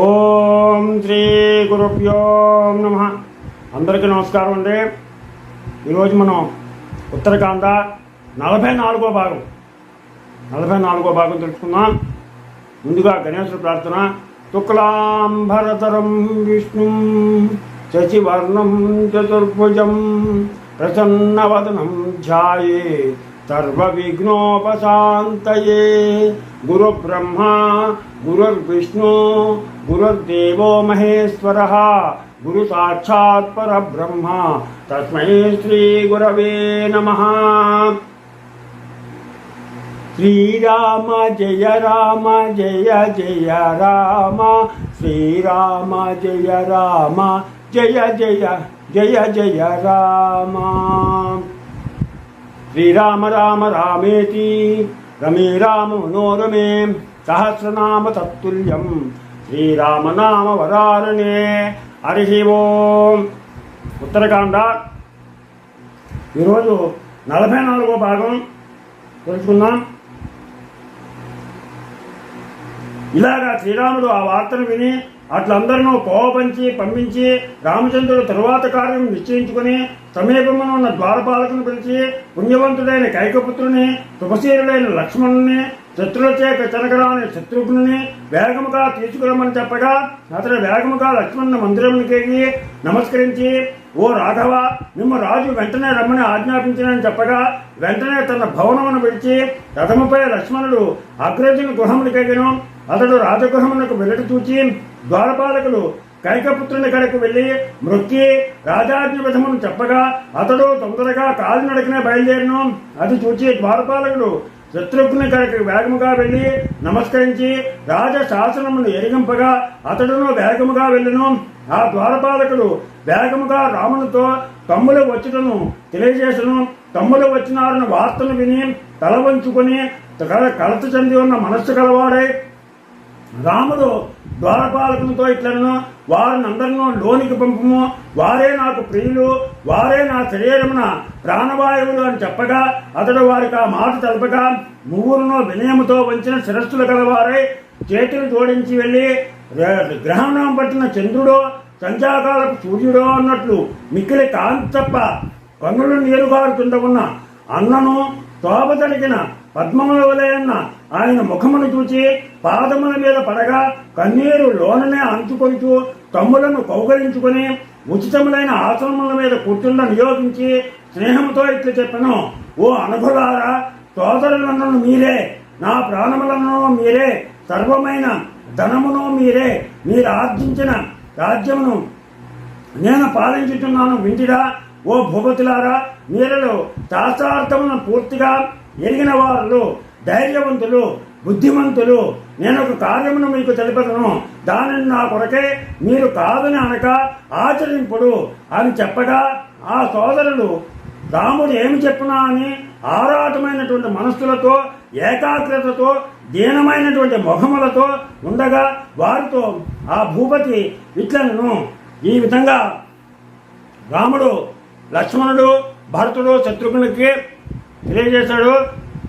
ఓం శ్రీ గురుభ్యో నమ. అందరికీ నమస్కారం అండి. ఈరోజు మనం ఉత్తరాఖండ నలభై నాలుగో భాగం నలభై నాలుగో భాగం తెలుసుకుందాం. ముందుగా గణేశుడు ప్రార్థన. శుక్లాంబరతరం విష్ణు శశివర్ణం చతుర్భుజం ప్రసన్నవదనం ధ్యాయే सर्वविघ्नोपशान्तये। गुरुब्रह्मा गुरुर्विष्णु, गुरुर्देवो महेश्वरः, गुरुसाक्षात् परब्रह्म। तस्मै श्रीगुरव नम। श्रीराम, जय राम, जय जय राम। श्रीराम, जय राम, जय जय जय जय राम। శ్రీరామ రామ రామేతి. రమే రామ మనోరమే. సహస్రనామ తత్తుల్యం. శ్రీరామనామ వరారణే. హరి ఓం. ఉత్తరకాండ. ఈరోజు నలభై నాలుగో భాగం తెలుసుకుందాం. ఇలాగా శ్రీరాముడు ఆ వార్తను విని అట్లందరినూ కోపంచి పంపించి రామచంద్రుడు తరువాత కార్యం నిశ్చయించుకుని సమీపంలో ఉన్న ద్వారపాలకును పిలిచి పుణ్యవంతుడైన కైకపుత్రుని తుపశీరుడైన లక్ష్మణుని శత్రులచే కచనకరాని శత్రుఘ్నుని వేగముగా తీసుకురమ్మని చెప్పగా అతడు వేగముగా లక్ష్మణుని మందిరమునికేగి నమస్కరించి ఓ రాఘవ మిమ్మ రాజు వెంటనే రమ్మని ఆజ్ఞాపించినని చెప్పగా వెంటనే తన భవనమును విడిచి రథముపై లక్ష్మణుడు అగ్రజుని గృహమునికెగను అతడు రాజగృహమునకు వెళ్ళట చూచి ద్వారపాలకులు కైకపుత్రుని కడకు వెళ్ళి మృక్కి రాజాజ్ఞ చెప్పగా అతడు తొందరగా కాలినడకనే బయలుదేరను. అది చూచి ద్వారపాలకుడు శత్రుఘ్ని కడకు వేగముగా వెళ్ళి నమస్కరించి రాజశాసనమును ఎరిగింపగా అతడును వేగముగా వెళ్ళను. ఆ ద్వారపాలకుడు వేగముగా రామునితో తమ్ములు వచ్చుటను తెలియజేసను. తమ్ములు వచ్చినారని వార్తను విని తల వంచుకొని కలత చెంది ఉన్న మనస్సు కలవాడై రాముడు ద్వారపాలకులతో ఇట్లను వారిని అందరినో లోనికి పంపము. వారే నాకు ప్రియులు వారే నా శరీరమున ప్రాణవాయువులు అని చెప్పగా అతడు వారికి ఆ మాట తెలపగా ముగ్గురును వినయముతో వంచిన శిరస్సులు గలవారై చేతులు జోడించి వెళ్ళి గ్రహణం పట్టిన చంద్రుడో సంధ్యాకాలపు సూర్యుడో అన్నట్లు మిక్కిలి కాంతి తప్ప కన్నులు నీరుగారుతుండ ఉన్న అన్నను తోపతలిగిన పద్మముల వలయన్న ఆయన ముఖమును చూచి పాదముల మీద పడగా కన్నీరు లోననే అంచుకొంచు తమ్ములను కౌగలించుకుని ఉచితములైన ఆశ్రమముల మీద కూర్చుండ నియోగించి స్నేహంతో ఇట్లు చెప్పను. ఓ అనుభవారా సోదరులను మీరే నా ప్రాణములను మీరే సర్వమైన ధనమును మీరే మీరు ఆర్జించిన రాజ్యమును నేను పాలించుతున్నాను వింటిరా. ఓ భూపతులారా మీరలో శాస్త్రార్థమును పూర్తిగా ఎరిగిన వారు ధైర్యవంతులు బుద్ధిమంతులు. నేను ఒక కార్యమును మీకు తెలుపదను దానిని నా కొరకే మీరు కాదని అనక ఆచరింపుడు అని చెప్పగా ఆ సోదరుడు రాముడు ఏమి చెప్పునా అని ఆరాటమైనటువంటి మనస్సులతో ఏకాగ్రతతో దీనమైనటువంటి మొహములతో ఉండగా వారితో ఆ భూపతి ఇట్లను ఈ విధంగా రాముడు లక్ష్మణుడు భరతుడు శత్రుఘ్నుడికి తెలియజేశాడు.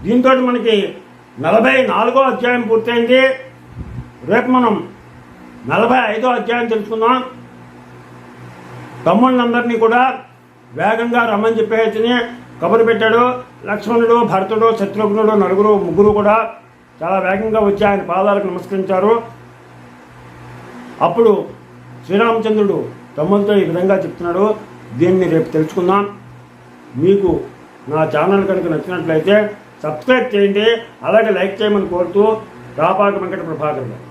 దీంతో మనకి నలభై నాలుగో అధ్యాయం పూర్తయింది. రేపు మనం నలభై ఐదో అధ్యాయం తెలుసుకుందాం. తమ్ముళ్ళందరినీ కూడా వేగంగా రమ్మని చెప్పేసి కబురు పెట్టాడు. లక్ష్మణుడు భరతుడు శత్రుఘ్నుడు నలుగురు ముగ్గురు కూడా చాలా వేగంగా వచ్చి ఆయన పాదాలకు నమస్కరించారు. అప్పుడు శ్రీరామచంద్రుడు తమ్ములతో ఈ విధంగా చెప్తున్నాడు. దీన్ని రేపు తెలుసుకుందాం. మీకు నా ఛానల్ కనుక నచ్చినట్లయితే సబ్స్క్రైబ్ చేయండి. అలాగే లైక్ చేయమని కోరుతూ రాపాక వెంకట ప్రభాకర్ గారు.